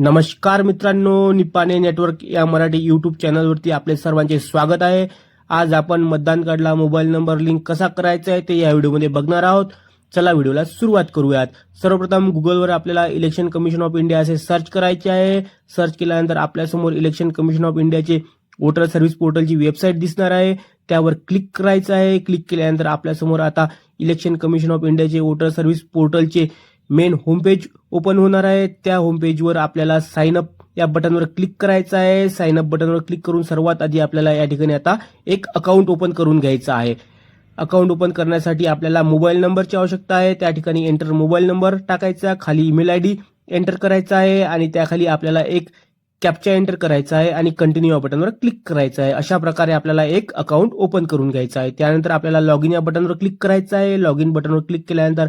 नमस्कार मित्रांनो निपाने नेटवर्क या मराठी युट्यूब चॅनलवरती आपले सर्वांचे स्वागत आहे. आज आपण मतदान कार्डला मोबाईल नंबर लिंक कसा करायचा आहे ते या व्हिडिओमध्ये बघणार आहोत. चला व्हिडिओला सुरुवात करूयात. सर्वप्रथम गुगलवर आपल्याला इलेक्शन कमिशन ऑफ इंडिया असे सर्च करायचे आहे. सर्च केल्यानंतर आपल्यासमोर इलेक्शन कमिशन ऑफ इंडियाचे वोटर सर्व्हिस पोर्टलची वेबसाईट दिसणार आहे. त्यावर क्लिक करायचं आहे. क्लिक केल्यानंतर आपल्यासमोर आता इलेक्शन कमिशन ऑफ इंडियाचे वोटर सर्व्हिस पोर्टलचे मेन होमपेज ओपन होणार आहे. त्या होमपेजवर आपल्याला साइन अप या बटनवर क्लिक करायचं आहे. साइन अप बटनवर क्लिक करून सर्वात आधी आपल्याला या ठिकाणी आता एक अकाउंट ओपन करून घ्यायचं आहे. अकाउंट ओपन करण्यासाठी आपल्याला मोबाईल नंबरची आवश्यकता आहे. त्या ठिकाणी एंटर मोबाईल नंबर टाकायचा. खाली ईमेल आय डी एंटर करायचा आहे आणि त्याखाली आपल्याला एक कॅप्चा एंटर करायचा आहे आणि कंटिन्यू या बटनवर क्लिक करायचं आहे. अशा प्रकारे आपल्याला एक अकाउंट ओपन करून घ्यायचं आहे. त्यानंतर आपल्याला लॉग इन या बटनवर क्लिक करायचं आहे. लॉग इन बटनवर क्लिक केल्यानंतर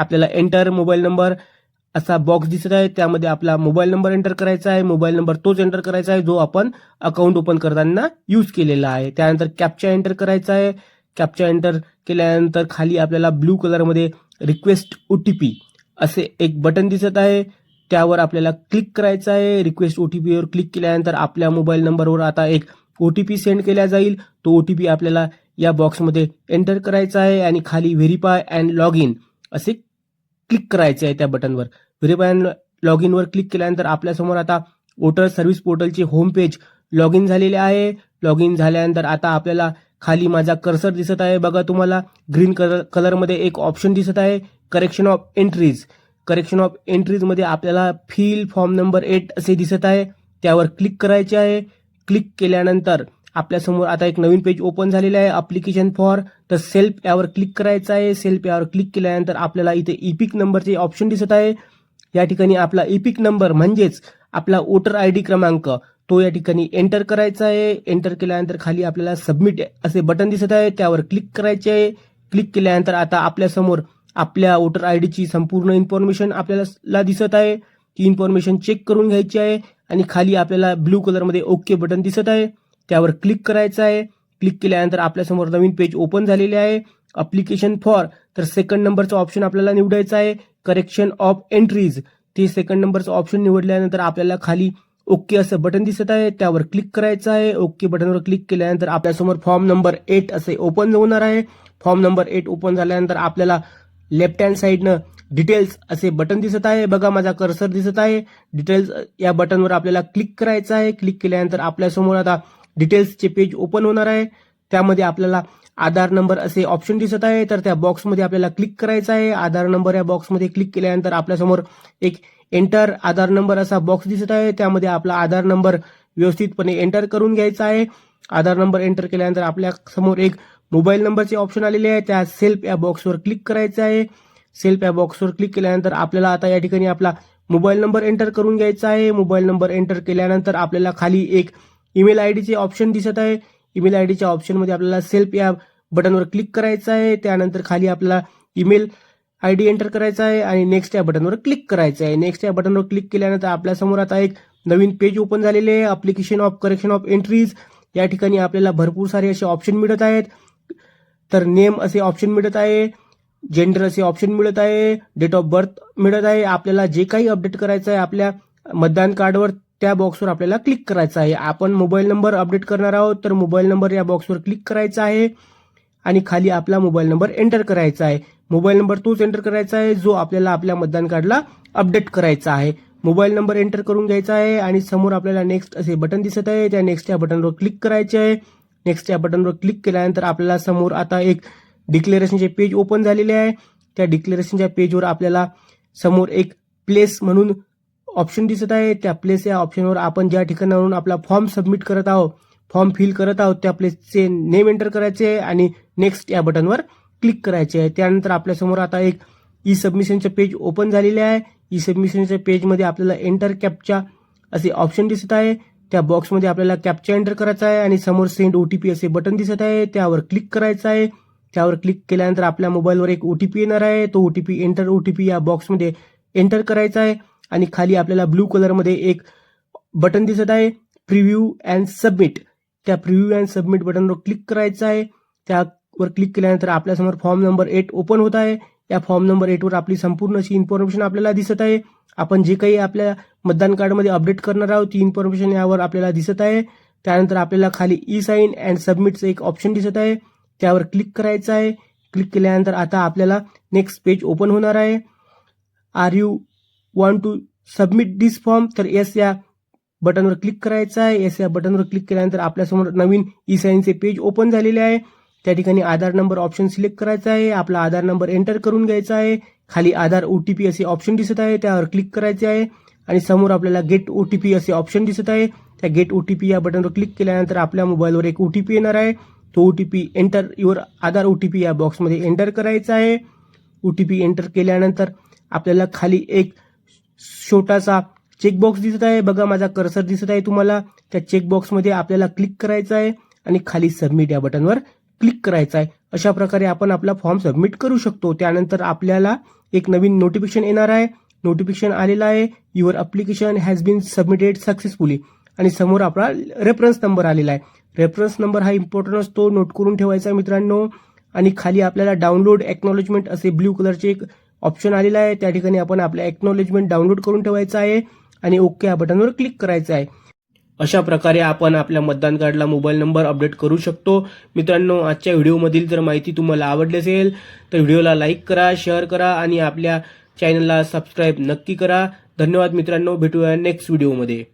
आपल्याला एंटर मोबाईल नंबर असा बॉक्स दिसत आहे. त्यामध्ये आपला मोबाईल नंबर एंटर करायचा आहे. मोबाईल नंबर तोच एंटर करायचा आहे जो आपण अकाउंट ओपन करताना यूज केलेला आहे. त्यानंतर कॅप्चा एंटर करायचा आहे. कॅप्चा एंटर केल्यानंतर खाली आपल्याला ब्लू कलरमध्ये रिक्वेस्ट ओ टी पी असे एक बटन दिसत आहे. त्यावर आपल्याला क्लिक करायचं आहे. रिक्वेस्ट ओ टी पीवर क्लिक केल्यानंतर आपल्या मोबाईल नंबरवर आता एक ओ टी पी सेंड केला जाईल. तो ओ टी पी आपल्याला या बॉक्समध्ये एंटर करायचा आहे आणि खाली व्हेरीफाय अँड लॉग इन असे क्लिक करायचे आहे त्या बटनवर. व्हेरीफाय लॉग इनवर क्लिक केल्यानंतर आपल्यासमोर आता वोटर सर्व्हिस पोर्टलचे होम पेज लॉग इन झालेले आहे. लॉग इन झाल्यानंतर आता आपल्याला खाली माझा कर्सर दिसत आहे. बघा तुम्हाला ग्रीन कलर कलरमध्ये एक ऑप्शन दिसत आहे. Correction of entries. Correction of एंट्रीजमध्ये आपल्याला फील फॉर्म नंबर एट असे दिसत आहे. त्यावर क्लिक करायचे आहे. क्लिक केल्यानंतर आपल्यासमोर आता एक नवीन पेज ओपन झालेलं आहे अप्लिकेशन फॉर तर सेल्फ यावर क्लिक करायचं आहे. सेल्फ यावर क्लिक केल्यानंतर आपल्याला इथे इपिक नंबरचे ऑप्शन दिसत आहे. या ठिकाणी आपला इपिक नंबर म्हणजेच आपला वोटर आय डी क्रमांक तो या ठिकाणी एंटर करायचा आहे. एंटर केल्यानंतर खाली आपल्याला सबमिट असे बटन दिसत आहे. त्यावर क्लिक करायचे आहे. क्लिक केल्यानंतर आता आपल्यासमोर आपल्या वोटर आय डीची संपूर्ण इन्फॉर्मेशन आपल्याला दिसत आहे. ती इन्फॉर्मेशन चेक करून घ्यायची आहे आणि खाली आपल्याला ब्लू कलरमध्ये ओके बटन दिसत आहे. त्यावर क्लिक करायचं आहे. क्लिक केल्यानंतर आपल्यासमोर नवीन पेज ओपन झालेले आहे. अप्लिकेशन फॉर तर सेकंड नंबरचं ऑप्शन आपल्याला निवडायचं आहे. करेक्शन ऑफ एंट्रीज ते सेकंड नंबरचं ऑप्शन निवडल्यानंतर आपल्याला खाली ओके असं बटन दिसत आहे. त्यावर क्लिक करायचं आहे. ओके बटनवर क्लिक केल्यानंतर आपल्यासमोर फॉर्म नंबर एट असे ओपन होणार आहे. फॉर्म नंबर एट ओपन झाल्यानंतर आपल्याला लेफ्ट हँड साईडनं डिटेल्स असे बटन दिसत आहे. बघा माझा कर्सर दिसत आहे. डिटेल्स या बटनवर आपल्याला क्लिक करायचं आहे. क्लिक केल्यानंतर आपल्यासमोर आता डिटेल्सचे पेज ओपन होणार आहे. त्यामध्ये आपल्याला आधार नंबर असे ऑप्शन दिसत आहे. तर त्या बॉक्समध्ये आपल्याला क्लिक करायचं आहे. आधार नंबर या बॉक्समध्ये क्लिक केल्यानंतर आपल्यासमोर एक एंटर आधार नंबर असा बॉक्स दिसत आहे. त्यामध्ये आपला आधार नंबर व्यवस्थितपणे एंटर करून घ्यायचा आहे. आधार नंबर एंटर केल्यानंतर आपल्यासमोर एक मोबाईल नंबरचे ऑप्शन आलेले आहे. त्या सेल्फ या बॉक्सवर क्लिक करायचं आहे. सेल्फ या बॉक्सवर क्लिक केल्यानंतर आपल्याला आता या ठिकाणी आपला मोबाईल नंबर एंटर करून घ्यायचा आहे. मोबाईल नंबर एंटर केल्यानंतर आपल्याला खाली एक ईमेल आय डीचे ऑप्शन दिसत आहे. ईमेल आय डीच्या ऑप्शनमध्ये आपल्याला सेल्फ या बटनवर क्लिक करायचं आहे. त्यानंतर खाली आपला ईमेल आय डी एंटर करायचा आहे आणि नेक्स्ट या बटनवर क्लिक करायचं आहे. नेक्स्ट या बटनवर क्लिक केल्यानंतर आपल्यासमोर आता एक नवीन पेज ओपन झालेले आहे. Application of correction of entries या ठिकाणी आपल्याला भरपूर सारे असे ऑप्शन मिळत आहेत. तर नेम असे ऑप्शन मिळत आहे. जेंडर असे ऑप्शन मिळत आहे. डेट ऑफ बर्थ मिळत आहे. आपल्याला जे काही अपडेट करायचं आहे आपल्या मतदान कार्डवर त्या बॉक्सवर आपल्याला क्लिक करायचं आहे. आपण मोबाईल नंबर अपडेट करणार आहोत तर मोबाईल नंबर या बॉक्सवर क्लिक करायचा आहे. आणि खाली आपला मोबाईल नंबर एंटर करायचा आहे. मोबाईल नंबर तोच एंटर करायचा आहे जो आपल्याला आपल्या मतदान कार्डला अपडेट करायचा आहे. मोबाईल नंबर एंटर करून घ्यायचा आहे आणि समोर आपल्याला नेक्स्ट असे बटन दिसत आहे त्या नेक्स्ट या बटनवर क्लिक करायचे आहे. नेक्स्ट या बटनवर क्लिक केल्यानंतर आपल्याला समोर आता एक डिक्लेरेशनचे पेज ओपन झालेले आहे. त्या डिक्लेरेशनच्या पेजवर आपल्याला समोर एक प्लेस म्हणून ऑप्शन दिसत आहे. त्या प्लेस या ऑप्शनवर आपण ज्या ठिकाणावरून आपला फॉर्म सबमिट करत आहोत फॉर्म फिल करत आहोत त्या प्लेसचे नेम एंटर करायचे आहे आणि नेक्स्ट या बटनवर क्लिक करायचे आहे. त्यानंतर आपल्यासमोर आता एक ई सबमिशनचं पेज ओपन झालेले आहे. ई सबमिशनच्या पेजमध्ये आपल्याला एंटर कॅपच्या असे ऑप्शन दिसत आहे. त्या बॉक्समध्ये आपल्याला कॅपचा एंटर करायचा आहे आणि समोर सेंड ओ टी पी असे बटन दिसत आहे. त्यावर क्लिक करायचं आहे. त्यावर क्लिक केल्यानंतर आपल्या मोबाईलवर एक ओ टी पी येणार आहे. तो O T P enter O T P या बॉक्समध्ये एंटर करायचा आहे. आणि खाली आपल्याला ब्लू कलरमध्ये एक बटन दिसत आहे. Preview and submit. त्या प्रिव्ह्यू अँड सबमिट बटनवर क्लिक करायचं आहे. त्यावर क्लिक केल्यानंतर आपल्यासमोर फॉर्म नंबर एट ओपन होत आहे. या फॉर्म नंबर एटवर आपली संपूर्ण अशी इन्फॉर्मेशन आपल्याला दिसत आहे. आपण जे काही आपल्या मतदान कार्डमध्ये अपडेट करणार आहोत ती इन्फॉर्मेशन यावर आपल्याला दिसत आहे. त्यानंतर आपल्याला खाली ई साईन अँड सबमिटचं एक ऑप्शन दिसत आहे. त्यावर क्लिक करायचं आहे. क्लिक केल्यानंतर आता आपल्याला नेक्स्ट पेज ओपन होणार आहे. Are you want to submit this form तर येस या बटनवर क्लिक करायचं आहे. येस या बटनवर क्लिक केल्यानंतर आपल्यासमोर नवीन ई साईनचे पेज ओपन झालेले आहे. त्या ठिकाणी आधार नंबर ऑप्शन सिलेक्ट करायचा आहे. आपला आधार नंबर एंटर करून घ्यायचा आहे. खाली आधार ओ टी पी असे ऑप्शन दिसत आहे. त्यावर क्लिक करायचे आहे. आणि समोर आपल्याला गेट ओ टी पी असे ऑप्शन दिसत आहे. त्या गेट ओ टी पी या बटनवर क्लिक केल्यानंतर आपल्या मोबाईलवर एक ओ टी पी येणार आहे. तो O T P enter your Aadhaar O T P या बॉक्समध्ये एंटर करायचा आहे. ओ टी पी एंटर केल्यानंतर आपल्याला खाली एक छोटासा चेकबॉक्स दिसत आहे. बघा माझा कर्सर दिसत आहे तुम्हाला. त्या चेकबॉक्समध्ये आपल्याला क्लिक करायचं आहे आणि खाली सबमिट या बटनवर क्लिक करायचं आहे. अशा प्रकारे आपण आपला फॉर्म सबमिट करू शकतो. त्यानंतर आपल्याला एक नवीन नोटिफिकेशन येणार आहे. नोटिफिकेशन आलेलं आहे. Your application has been submitted successfully आणि समोर आपला रेफरन्स नंबर आलेला आहे. रेफरन्स नंबर हा इम्पॉर्टंट असतो. नोट करून ठेवायचा मित्रांनो. आणि खाली आपल्याला डाउनलोड एक्नॉलेजमेंट असे ब्ल्यू कलरचे एक ऑप्शन आलेला आहे. त्या ठिकाणी आपण आपलं एक्नॉलेजमेंट डाउनलोड करून ठेवायचं आहे आणि ओके या बटनवर क्लिक करायचं आहे. अशा प्रकारे आपण आपल्या मतदान कार्डला मोबाईल नंबर अपडेट करू शकतो. मित्रांनो आजच्या व्हिडिओमधील जर माहिती तुम्हाला आवडली असेल तर व्हिडिओला लाईक करा शेअर करा आणि आपल्या चॅनलला सबस्क्राईब नक्की करा. धन्यवाद मित्रांनो. भेटूया नेक्स्ट व्हिडिओमध्ये